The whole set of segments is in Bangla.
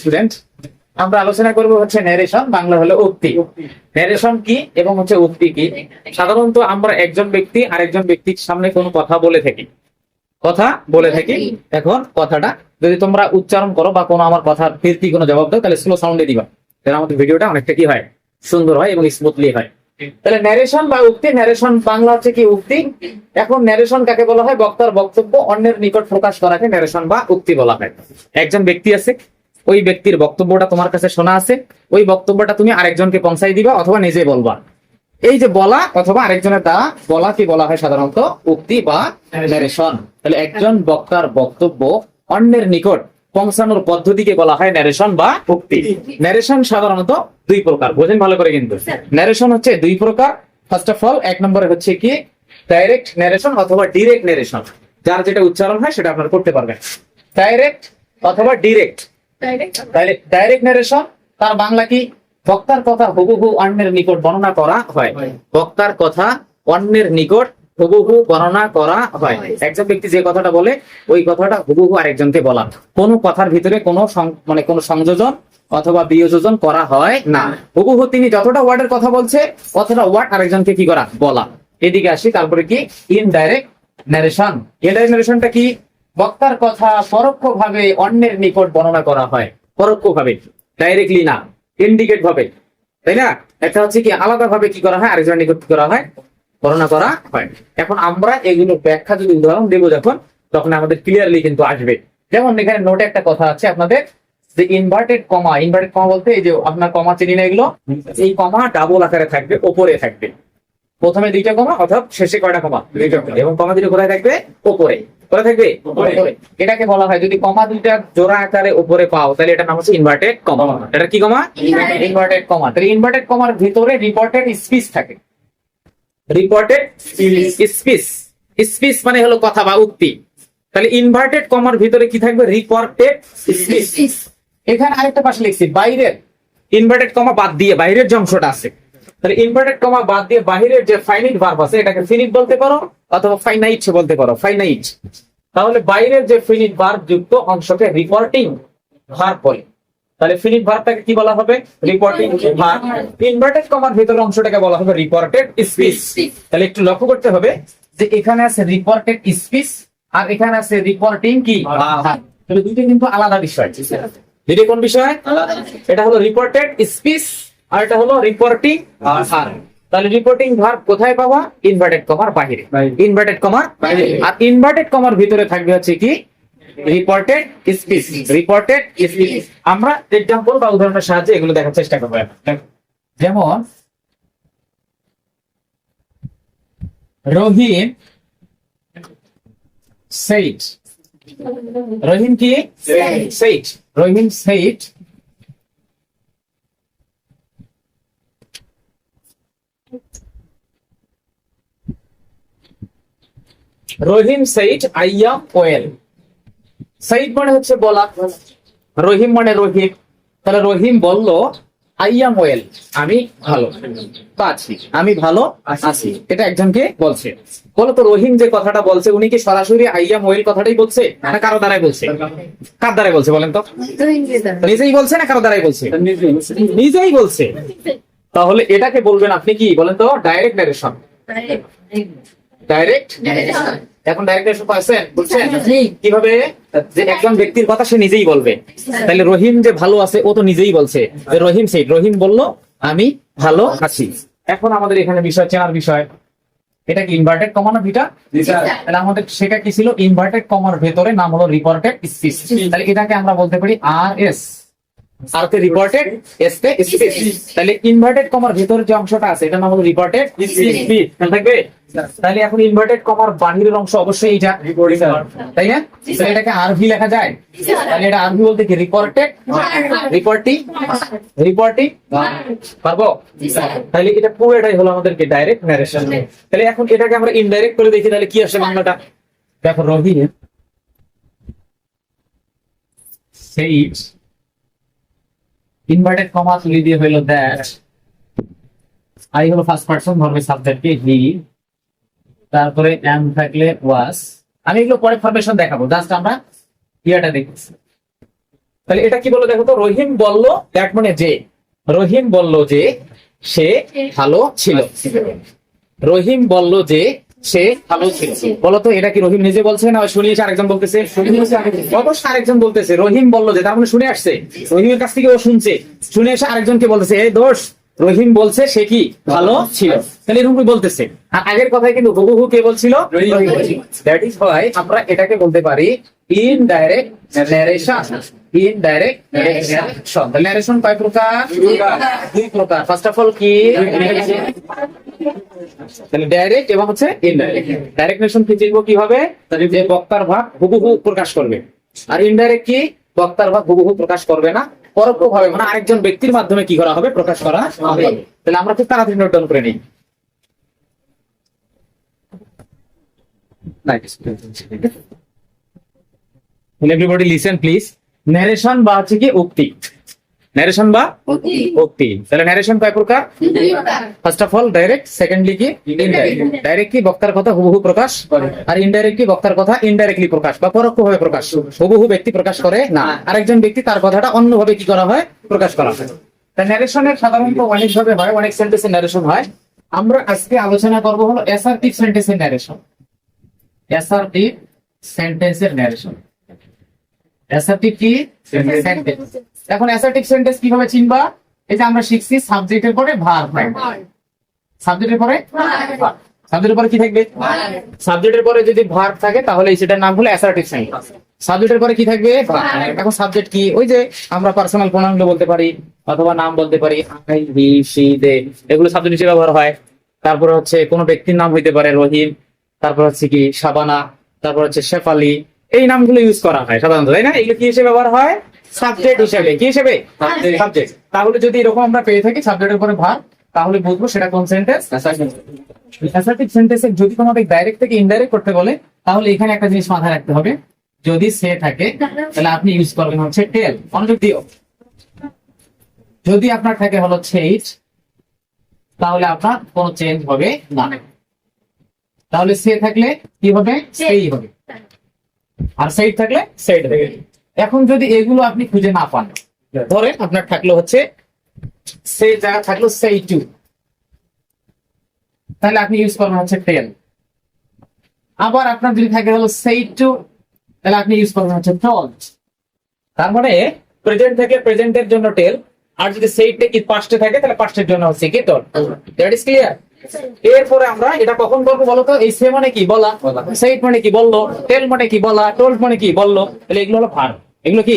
স্টুডেন্ট আমরা আলোচনা করব হচ্ছে ন্যারেশন বাংলা হলো উক্তি। ন্যারেশন কি এবং হচ্ছে উক্তি কি? সাধারণত আমরা একজন ব্যক্তি ব্যক্তির সামনে কোনো কথা বলে থাকি। কথা বলে থাকি। এখন কথাটা যদি তোমরা উচ্চারণ করো বা কোনো আমার কথার ফিরতি কোনো জবাব দাও, তাহলে স্লো সাউন্ডে দিবা। তাহলে আমাদের ভিডিওটা অনেকটা কি হয়? সুন্দর হয় এবং স্মুথলি হয়। তাহলে ন্যারেশন বা উক্তি ন্যারেশন বাংলা হচ্ছে কি উক্তি? এখন ন্যারেশন কাকে বলা হয়? বক্তার বক্তব্য অন্যের নিকট প্রকাশ করাকে ন্যারেশন বা উক্তি বলা হয়। একজন ব্যক্তি আছে ওই ব্যক্তির বক্তব্যটা তোমার কাছে শোনা আছে ওই বক্তব্যটা তুমি আরেকজনকে পৌঁছাই দিবা অথবা নিজে বলবা। এই যে বলা অথবা আরেকজনের দ্বারা বলা কি বলা হয় সাধারণত উক্তি বা ন্যারেশন তাহলে একজন বক্তার বক্তব্য অন্যের নিকট পৌঁছানোর পদ্ধতিকে বলা হয় ন্যারেশন বা উক্তি। ন্যারেশন সাধারণত দুই প্রকার বোঝেন ভালো করে কিন্তু। ন্যারেশন হচ্ছে দুই প্রকার। ফার্স্ট অফ অল এক নম্বরে হচ্ছে কি? ডাইরেক্ট ন্যারেশন অথবা ডিরেক্ট ন্যারেশন যার যেটা উচ্চারণ হয় সেটা আপনারা করতে পারবেন। ডাইরেক্ট অথবা ডিরেক্ট ডাইরেক্ট ন্যারেশন তার বাংলা কি? বক্তার কথা হুবহু অন্যের নিকট বর্ণনা করা হয়। বক্তার কথা অন্যের নিকট হুবহু বর্ণনা করা হয়। একজন ব্যক্তি যে কথাটা বলে ওই কথাটা হুবহু আরেকজনকে বলা। কোনো কথার ভিতরে কোনো মানে কোনো সংযোজন অথবা বিয়োজন করা হয় না। হুবহু তিনি যতটা ওয়ার্ডের কথা বলছে অতটা ওয়ার্ড আরেকজনকে কি করা? বলা। এদিকে আসি তারপরে কি? ইনডাইরেক্ট ন্যারেশন ইনডাইরেক্ট ন্যারেশনটা কি? বক্তার কথা পরোক্ষভাবে অন্যের নিকট বর্ণনা করা হয়। পরোক্ষভাবে ডাইরেক্টলি না ইন্ডিকেট ভাবে। তাই না? একটা হচ্ছে কি আলাদা ভাবে কি করা হয়, আরেকজনের নিকট কি করা হয়, বর্ণনা করা হয়। এখন আমরা এগুলোর ব্যাখ্যা যদি উদাহরণ দেবো যখন, তখন আমাদের ক্লিয়ারলি কিন্তু আসবে। যেমন এখানে নোটে একটা কথা আছে আপনাদের, যে ইনভার্টেড কমা ইনভার্টেড কমা বলতে এই যে আপনার কমা চিনি না এগুলো? এই কমা ডাবল আকারে থাকবে, ওপরে থাকবে। প্রথমে দুইটা কমা অথবা শেষে কয়টা কমা দুইটা কমা। এবং কমা দুটো কোথায় থাকবে? ওপরে। কোথায় থাকবে? এটাকে বলা হয় যদি কমা দুইটা জোড়া আকারে উপরে পাও তাহলে এটা নাম হচ্ছে ইনভার্টেড কমা। এটা কি কমা? ইনভার্টেড কমা তাহলে ইনভার্টেড কমার ভিতরে রিপোর্টেড স্পিচ থাকে। রিপোর্টেড স্পিচ স্পিচ মানে হলো কথা বা উক্তি। তাহলে ইনভার্টেড কমার ভিতরে কি থাকবে? রিপোর্টেড স্পিচ এখানে আরেকটা পাশে লিখছি বাইরের। ইনভার্টেড কমা বাদ দিয়ে বাইরের যে অংশটা আছে। তাহলে ইনভার্টেড কমা বাদ দিয়ে বাইরের যে ফাইনিট ভার্ব আছে এটাকে ফিনিট বলতে পারো। অথবা ফাইনাইট বলতে পারো ফাইনাইট তাহলে বাইরের যে ফিনিট ভার্ব যুক্ত অংশকে রিপোর্টিং ভার্ব বলে। তাহলে ফিনিট ভার্বটাকে কি বলা হবে? রিপোর্টিং ভার্ব ইনভার্টেড কমার ভিতরের অংশটাকে বলা হবে রিপোর্টেড স্পিচ তাহলে একটু লক্ষ্য করতে হবে যে এখানে আছে রিপোর্টেড স্পিচ আর এখানে আছে রিপোর্টিং কি? তাহলে দুইটা কিন্তু আলাদা বিষয় দুইটা কোন বিষয়? এটা হলো রিপোর্টেড স্পিচ আর এটা হলো রিপোর্টিং ভার্ব তাহলে রিপোর্টিং ভার্ব কোথায় পাবা? ইনভার্টেড কমার বাহিরে। ইনভার্টেড কমার আর ইনভার্টেড কমার ভিতরে থাকবে হচ্ছে কি? রিপোর্টেড স্পিচ রিপোর্টেড স্পিচ আমরা এক্সাম্পল বা উদাহরণের সাহায্যে এগুলো দেখার চেষ্টা করব যেমন রহিম সেইট রহিম কি? সেইট রহিম সেইট রহিম সেইট আইয়াম ওয়েল সাইদ মানে হচ্ছে বলা। রহিম মানে রহিম। তাহলে রহিম বলল আইয়াম ওয়েল আমি ভালো। আছি। আমি ভালো আছি। এটা একজনকে বলছে। বলো তো রহিম যে কথাটা বলছে উনি কি সরাসরি আইয়াম ওয়েল কথাটাই বলছে না কারও দ্বারাই বলছে? কার দ্বারাই বলছে বলেন তো? নিজেই বলছে। না কারও দ্বারাই বলছে। নিজেই বলছে। তাহলে এটাকে বলবেন আপনি কি? বলেন তো ডাইরেক্ট ডাইরেকশন ডাইরেক্ট এখন ডাইরেক্ট ডাইরেকশন পাচ্ছেন বুঝছেন কীভাবে যে একজন ব্যক্তির কথা সে নিজেই বলবে? তাহলে রহিম যে ভালো আছে ও তো নিজেই বলছে যে রহিম সেই। রহিম বলল আমি ভালো আছি। এখন আমাদের এখানে বিষয় চেনার বিষয়। এটা কি ইনভার্টেড কমা না ভিটা তাহলে আমাদের সেটা কি ছিল? ইনভার্টেড কমার ভেতরে নাম হলো রিপোর্টেড স্পিচ তাহলে এটাকে আমরা বলতে পারি আর এস আর কে রিপোর্টেড এস তে তাহলে ইনভার্টেড কমার ভেতরে যে অংশটা আছে এটা নাম হলো রিপোর্টেড স্পিচ থাকবে? তাহলে এখন ইনভার্টেড কমার বাহিরের অংশ অবশ্যই এইটা তাই না? তাহলে এটাকে আরভি লেখা যায়। তাহলে এটা আরভি বলতে কি? রিপোর্টেড রিপোর্টিং রিপোর্টিং পারব? তাহলে এটা পুরোটাই হলো আমাদেরকে ডাইরেক্ট ন্যারেশন তাহলে এখন এটাকে আমরা ইনডাইরেক্ট করে দেখি তাহলে কি আসে বাংলাটা দেখো রবি সেই ইনভার্টেড কমা তুলে দিয়ে হইল দ্যাট আই হলো ফার্স্ট পার্সন ধরবে সাবজেক্টকে হি তারপরে এম থাকলে ওয়াস আমি এগুলো পরে ফরমেশন দেখাবো জাস্ট আমরা ইয়াটা দেখছি তাহলে এটা কি বলল দেখো তো, রহিম বলল দ্যাট মানে যে, রহিম বলল যে সে ভালো ছিল। রহিম বলল যে সে ভালো ছিল। বলতো এটা কি রহিম নিজে বলছে না শুনিয়েছে আরেকজন বলতেছে? অবশ্যই আরেকজন বলতেছে। রহিম বলল যে তার মানে শুনে আসছে। রহিমের কাছ থেকে ও শুনছে। শুনে এসে আরেকজনকে বলতেছে এই দোষ রহিম বলছে সে কি ভালো ছিল? তাহলে এরকম বলতেছে। আর আগের কথায় কিন্তু হুবহু কে বলছিল? দ্যাট ইজ হোয়াই আমরা এটাকে বলতে পারি indirect narration indirect narration narration কয় প্রকার? দুই প্রকার। ফার্স্ট অফ অল কি? তাহলে ডাইরেক্ট এবং হচ্ছে ইনডাইরেক্ট ডাইরেক্ট নেশন শিখব কি হবে? যে বক্তার ভাব হুবহু প্রকাশ করবে। আর ইনডাইরেক্ট কি? বক্তার ভাব হুবহু প্রকাশ করবে না। পরোক্ষ ভাবে মানে আরেকজন ব্যক্তির মাধ্যমে কি করা হবে? প্রকাশ করা হবে। তাহলে আমরা খুব তাড়াতাড়ি নোট ডাউন করে নিই। এভরিবডি লিসেন প্লিজ ন্যারেশন বা হচ্ছে কি উক্তি? ন্যারেশন বা উক্তি। তাহলে ন্যারেশন কয় প্রকার? First of all direct secondly কি? ইনডাইরেক্ট ডাইরেক্ট কি বক্তার কথা হুবহু প্রকাশ করে। আর ইনডাইরেক্ট কি বক্তার কথা ইনডাইরেক্টলি প্রকাশ বা পরোক্ষভাবে প্রকাশ? হুবহু ব্যক্তি প্রকাশ করে না। আরেকজন ব্যক্তি তার কথাটা অন্যভাবে কি করা হয়? প্রকাশ করা হয়। তা ন্যারেশনের সাধারণত অনেকভাবে হয় অনেক সেন্টেন্সের ন্যারেশন হয়। আমরা আজকে আলোচনা করব হলো অ্যাসার্টিভ সেন্টেন্সের ন্যারেশন অ্যাসার্টিভ সেন্টেন্সের ন্যারেশন অ্যাসার্টিভ কি? সেন্টেন্স এখন অ্যাসার্টিভ সেন্টেন্স কীভাবে চিনবা? এই যে আমরা শিখছি সাবজেক্টের পরে ভার সাবজেক্টের পরে সাবজেক্টের পরে কি থাকবে? সাবজেক্টের পরে যদি ভার থাকে তাহলে সেটার নাম হলো অ্যাসার্টিভ সেন্টেন্স সাবজেক্টের পরে কি থাকবে? এখন সাবজেক্ট কি? ওই যে আমরা পার্সোনাল প্রোনাউন বলতে পারি অথবা নাম বলতে পারি আই হি সি দে এগুলো সাবজেক্ট হিসেবে ব্যবহার হয়। তারপরে হচ্ছে কোনো ব্যক্তির নাম হইতে পারে রহিম তারপর হচ্ছে কি শাবানা তারপর হচ্ছে শেফালি এই নামগুলো ইউজ করা হয় সাধারণত তাই না? এগুলো কি হিসেবে ব্যবহার হয়? সাবজেক্ট হিসেবে। কি হিসেবে? সাবজেক্ট তাহলে যদি এরকম আমরা পেয়ে থাকি সাবজেক্টের উপরে ভার তাহলে বুঝব সেটা কোন সেন্টেন্স অ্যাসার্টিভ সেন্টেন্সে যদি তোমাকে ডাইরেক্ট থেকে ইনডাইরেক্ট করতে বলে তাহলে এখানে একটা জিনিস মাথায় রাখতে হবে। যদি সে থাকে তাহলে আপনি ইউজ করবেন হচ্ছে টেল মনোযোগ দিও। যদি আপনার থাকে হলো সেইট তাহলে আপনার কোনো চেঞ্জ হবে না। তাহলে সে থাকলে কি হবে? সেই হবে। আর সেইট থাকলে সেইট হবে এখন যদি এগুলো আপনি খুঁজে না পান, ধরেন আপনার থাকল হচ্ছে সে জায়গা থাকল সেই টু তাহলে আপনি ইউজ করবেন হচ্ছে টেল আবার আপনার যদি থাকে হলো সেই টু তাহলে আপনি ইউজ করবেন হচ্ছে টল্ড তার মানে প্রেজেন্ট থেকে প্রেজেন্টের জন্য টেল আর যদি সেইটে কি পাস্টে থাকে, তাহলে পাস্টের জন্য হচ্ছে কি টল দ্যাট ইজ ক্লিয়ার এরপরে আমরা এটা কখন বলব বলতো? এই সে মানে কি বলা? সেইট মানে কি বলল? টেল মানে কি বলা? টোল্ড মানে কি বলল? তাহলে এগুলো হলো ভার্ব এগুলো কি?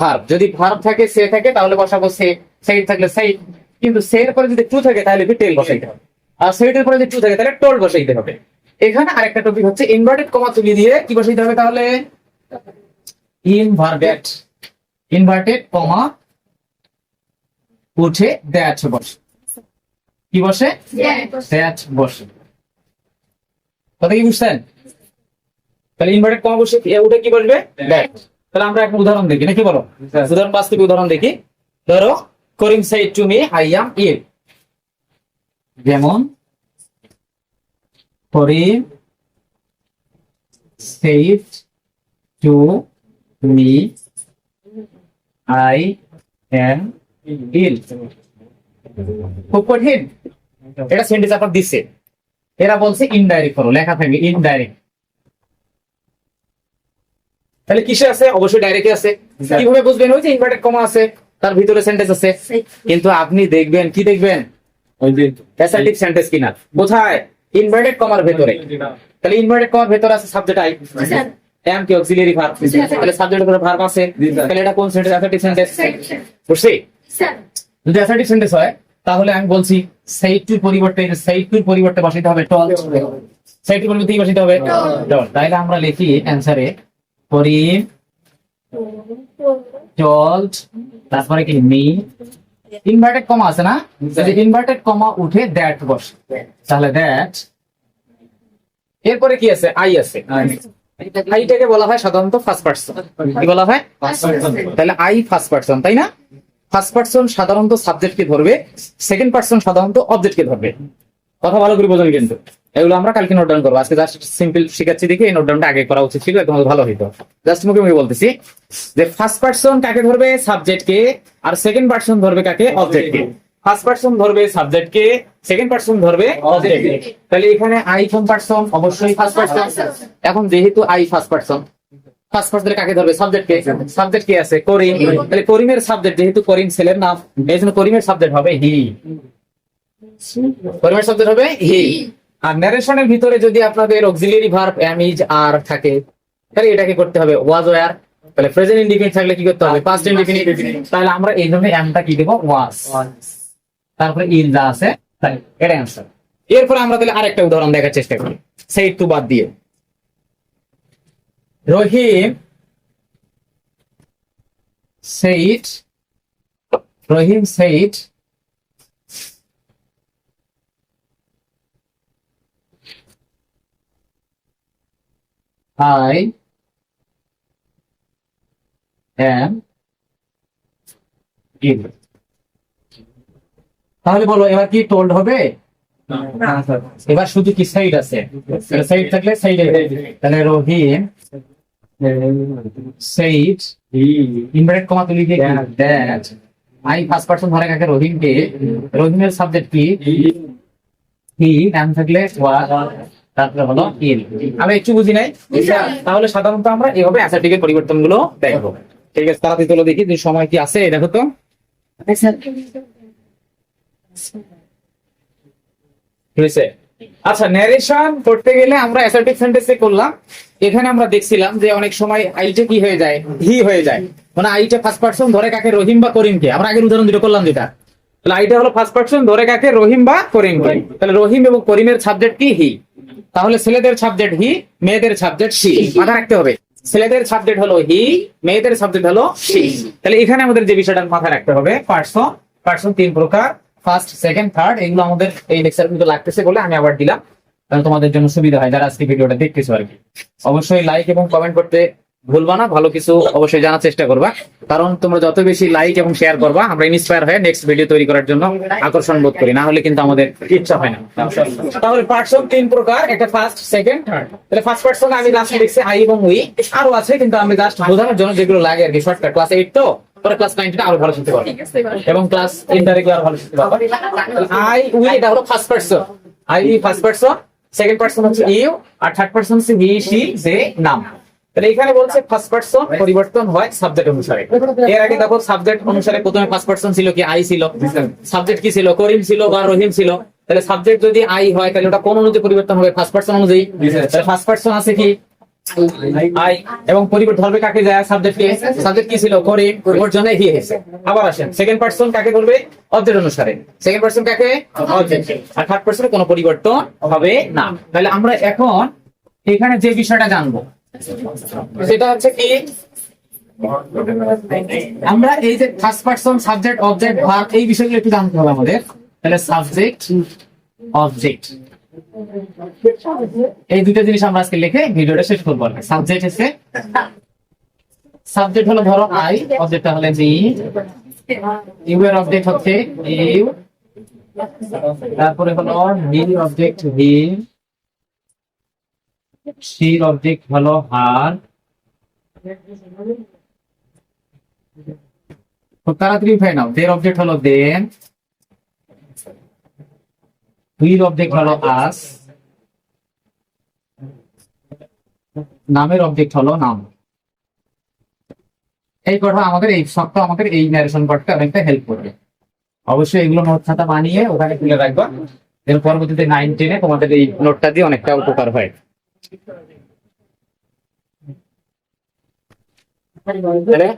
ভার্ব যদি ভার্ব থাকে সে থাকে তাহলে বসাবো সে। সেইট থাকলে সেইট কিন্তু সে এর পরে যদি টু থাকে তাহলে টেল বসাইতে হবে। আর সেইটের পরে যদি টু থাকে তাহলে টোল বসাইতে হবে। এখানে আরেকটা টপিক হচ্ছে ইনভার্টেড কমা তুলি দিয়ে কি বসাইতে হবে তাহলে? ইনভার্টেড ইনভার্টেড কমা উঠে দ্যাট বসে কি বসে? দ্যাট বসে। কথা কি বুঝছেন? তাহলে ইনভার্টেড কমা বসে উঠে কি বসবে? দ্যাট তাহলে আমরা একটা উদাহরণ দেখি নাকি বলো? উদাহরণ বাস্তবিক উদাহরণ দেখি। ধরো Karim said to me I am ill যেমন Karim said to me I am ill খুব কঠিন। এটা সেন্টেন্স আপনার দিচ্ছে এরা বলছে ইনডাইরেক্ট করো লেখা থাকবে ইনডাইরেক্ট তাহলে কিসে আছে? অবশ্যই ডাইরেক্টে আছে। কীভাবে বুঝবেন? ওই যে ইনভার্টেড কমা আছে তার ভিতরে সেন্টেন্স আছে। কিন্তু আপনি দেখবেন কি দেখবেন? অ্যাসার্টিভ সেন্টেন্স কিনা। কোথায়? ইনভার্টেড কমার ভেতরে। তাহলে ইনভার্টেড কমার ভেতরে আছে সাবজেক্ট আই এম কি অক্সিলিয়ারি ভার্ব তাহলে সাবজেক্ট উপরে ভার্ব আছে। তাহলে এটা কোন সেন্টেন্স অ্যাসার্টিভ সেন্টেন্স বুঝছি? যদি অ্যাসার্টিভ সেন্টেন্স হয় তাহলে আমি বলছি সেই টুর পরিবর্তে সেই টুর পরিবর্তে বসাইতে হবে টল। সেই টুর পরিবর্তে কি বসাইতে হবে? টল। তাহলে আমরা লিখি অ্যান্সারে করিম টল্ড তারপরে কি মি। ইনভার্টেড কমা আছে না? যদি ইনভার্টেড কমা উঠে দ্যাট বসে তাহলে দ্যাট এরপরে কি আছে? আই আছে। আইটাকে বলা হয় সাধারণত ফার্স্ট পার্সন কি বলা হয়? তাহলে আই ফার্স্ট পার্সন তাই না? ফার্স্ট পার্সন সাধারণত সাবজেক্টকে ধরবে সেকেন্ড পার্সন সাধারণত অবজেক্টকে ধরবে। কথা ভালো করে বোঝেন কিন্তু। এগুলো আমরা কালকে নোট ডাউন করব। আজকে জাস্ট সিম্পল শিখাচ্ছি দেখে, এই নোট ডাউনটা আগে করা উচিত ছিল একদম ভালো হইতো। জাস্ট মুখে মুখে বলতেছি যে ফার্স্ট পার্সন কাকে ধরবে? সাবজেক্ট কে। আর সেকেন্ড পার্সন ধরবে কাকে? অবজেক্ট কে। ফার্স্ট পার্সন ধরবে সাবজেক্ট কে সেকেন্ড পার্সন ধরবে অবজেক্ট কে। তাহলে এখানে আই কোন পার্সন অবশ্যই ফার্স্ট পার্সন এখন যেহেতু I first person first person কাকে ধরবে? সাবজেক্ট কে? সাবজেক্ট কি আছে? করিম তাহলে করিমের সাবজেক্ট যেহেতু করিম ছেলের নাম এই জন্য করিমের সাবজেক্ট হবে হি করিমের সাবজেক্ট হবে হি আর ন্যারেশনের ভিতরে যদি আপনাদের auxiliary verb am is are থাকে তাহলে এটাকে করতে হবে ওয়াজ ওয়ার তাহলে প্রেজেন্ট ইন্ডিফিনিট থাকলে কি করতে হবে? পাস্ট ইন্ডিফিনিট তাহলে আমরা এই জন্য এমটা কি দেবো? ওয়াজ তারপরে ইন যা আছে এটা অ্যান্সার এরপরে আমরা তাহলে আরেকটা উদাহরণ দেখার চেষ্টা করি। সেই টু বাদ দিয়ে। রহিম সেইট রহিম সেইট I am evil. তাহলে বলো এবার কি টোল্ড হবে? এবার শুধু কি সাইড আছে? সাইড থাকলে সাইডে তাহলে রহিম সাইড ইনভার্টেড কমা তুলি দিয়ে দ্যাট আই ফার্স্ট পারসন ধরে কাকে? রহিমকে। রহিমের সাবজেক্ট কি? হি নাম থাকলে তারপরে হলো ইল আমি একটু বুঝি নাই? তাহলে সাধারণত আমরা এভাবে অ্যাসার্টিকের পরিবর্তনগুলো দেখব। ঠিক আছে তাড়াতাড়ি তোলো দেখি যে সময় কি আছে দেখো তো। হয়েছে আচ্ছা ন্যারেশন করতে গেলে আমরা অ্যাসার্টিভ সেন্টেন্সে করলাম। এখানে আমরা দেখছিলাম যে অনেক সময় আইটা কি হয়ে যায়? হি হয়ে যায়। মানে আইটা ফার্স্ট পার্সন ধরে কাকে? রহিম বা করিমকে। আমরা আগের উদাহরণ দুটো করলাম যেটা তাহলে আইটা হলো ফার্স্ট পার্সন ধরে কাকে? রহিম বা করিমকে। তাহলে রহিম এবং করিমের সাবজেক্ট কি? হি তাহলে ছেলেদের সাবজেক্ট হি মেয়েদের সাবজেক্ট সি মাথা রাখতে হবে। ছেলেদের সাবজেক্ট হলো হি মেয়েদের সাবজেক্ট হলো সি তাহলে এখানে আমাদের যে বিষয়টা মাথায় রাখতে হবে পার্সন পার্সন তিন প্রকার। ফার্স্ট সেকেন্ড থার্ড এগুলো আমাদের এই লেকচার কিন্তু লাগতেছে বলে আমি আবার দিলাম। কারণ তোমাদের জন্য সুবিধা হয় যারা আজকে ভিডিওটা দেখতেছো আর কি। অবশ্যই লাইক এবং কমেন্ট করতে ভুলবা না, ভালো কিছু অবশ্যই জানার চেষ্টা করবা। কারণ তোমরা যত বেশি লাইক এবং শেয়ার করবা, আমরা ইন্সপায়ার হয়ে নেক্সট ভিডিও তৈরি করার জন্য আকর্ষণ বোধ করি। না হলে কিন্তু আমাদের ইচ্ছা হয় না। তাহলে পার্সন তিন প্রকার, একটা ফার্স্ট সেকেন্ড থার্ড তাহলে ফার্স্ট পার্সন আমি লাস্টে লিখছি আই এবং উই আরও আছে, কিন্তু আমি জাস্ট বোঝানোর জন্য যেগুলো লাগে আর কি শর্টকাট ক্লাস এইট তো? পরে ক্লাস নাইনটা আরও ভালো শিখতে পারব। এবং ক্লাস ইন্টারেক্ট আরও ভালো শিখতে পারব। আই উই এটা হলো first person I we first person second person হচ্ছে ইউ আর থার্ড পার্সন হচ্ছে হি সি সে নাম তাহলে এখানে বলছে ফার্স্ট পার্সন পরিবর্তন হয় সাবজেক্ট অনুসারে। এর আগে দেখো সাবজেক্ট অনুসারে প্রথমে ফার্স্ট পার্সন ছিল কি আই ছিল। সাবজেক্ট কি ছিল? করিম ছিল বা রহিম ছিল। তাহলে সাবজেক্ট যদি আই হয় তাহলে ওটা কোন অনুযায়ী পরিবর্তন হবে? ফার্স্ট পার্সন অনুযায়ী। তাহলে ফার্স্ট পার্সন আছে কি? আই, এবং পরিবর্তন হবে কাকে যায় সাবজেক্ট সাবজেক্ট কি ছিল? করিম ওর জন্য হি হয়েছে। আবার আসেন সেকেন্ড পার্সন কাকে বলবে অবজেক্ট অনুসারে। সেকেন্ড পার্সন কাকে? অবজেক্ট আর থার্ড পার্সনে কোনো পরিবর্তন হবে না। তাহলে আমরা এখন এখানে যে বিষয়টা জানব, সেটা হচ্ছে কি? আমরা এই যে first person subject object verb এই বিষয়গুলো একটু জানতে হবে আমাদের। তাহলে সাবজেক্ট অবজেক্ট এই দুটো জিনিস আমরা আজকে লিখে ভিডিওটা শেষ করব সাবজেক্ট হচ্ছে সাবজেক্ট হলো ধরো আই অবজেক্টটা হলে জি ইউ এর অবজেক্ট হচ্ছে ইউ তারপরে হলো হি অবজেক্ট হি শির অবজেক্ট হলো হার তাড়াতাড়ি নাও। দের অবজেক্ট হলো দেন হুইর অবজেক্ট হলো আস নামের অবজেক্ট হলো নাম। এই কথা আমাদের এই শক্ত আমাদের এই ন্যারেশন পার্টটা অনেকটা হেল্প করবে। অবশ্যই এগুলো নোট খাতা বানিয়ে ওখানে তুলে রাখবা। এর পরবর্তীতে নাইন টেনে তোমাদের এই নোটটা দিয়ে অনেকটা উপকার হয়।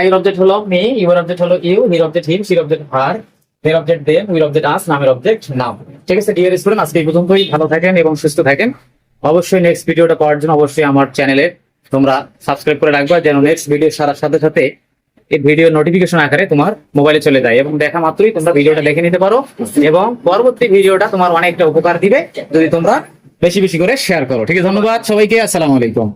আইর অবজেক্ট হলো মি ইউর অবজেক্ট হলো ইউ হির অবজেক্ট হিম সির অবজেক্ট হার এর অবজেক্ট দেম উইর অবজেক্ট আস নামের অবজেক্ট নাম। ঠিক আছে ডিয়ার স্টুডেন্ট আজকে এই পর্যন্তই। ভালো থাকেন এবং সুস্থ থাকেন। অবশ্যই নেক্সট ভিডিওটা পাওয়ার জন্য অবশ্যই আমার চ্যানেলে তোমরা সাবস্ক্রাইব করে রাখবা, যেন নেক্সট ভিডিও সারার সাথে সাথে এই ভিডিও নোটিফিকেশন আকারে তোমার মোবাইলে চলে যায়। এবং দেখা মাত্রই তোমরা ভিডিওটা দেখে নিতে পারো এবং পরবর্তী ভিডিওটা তোমার অনেকটা উপকার দিবে যদি তোমরা বেশি বেশি করে শেয়ার করো। ঠিক আছে, ধন্যবাদ সবাইকে, আসসালামু আলাইকুম।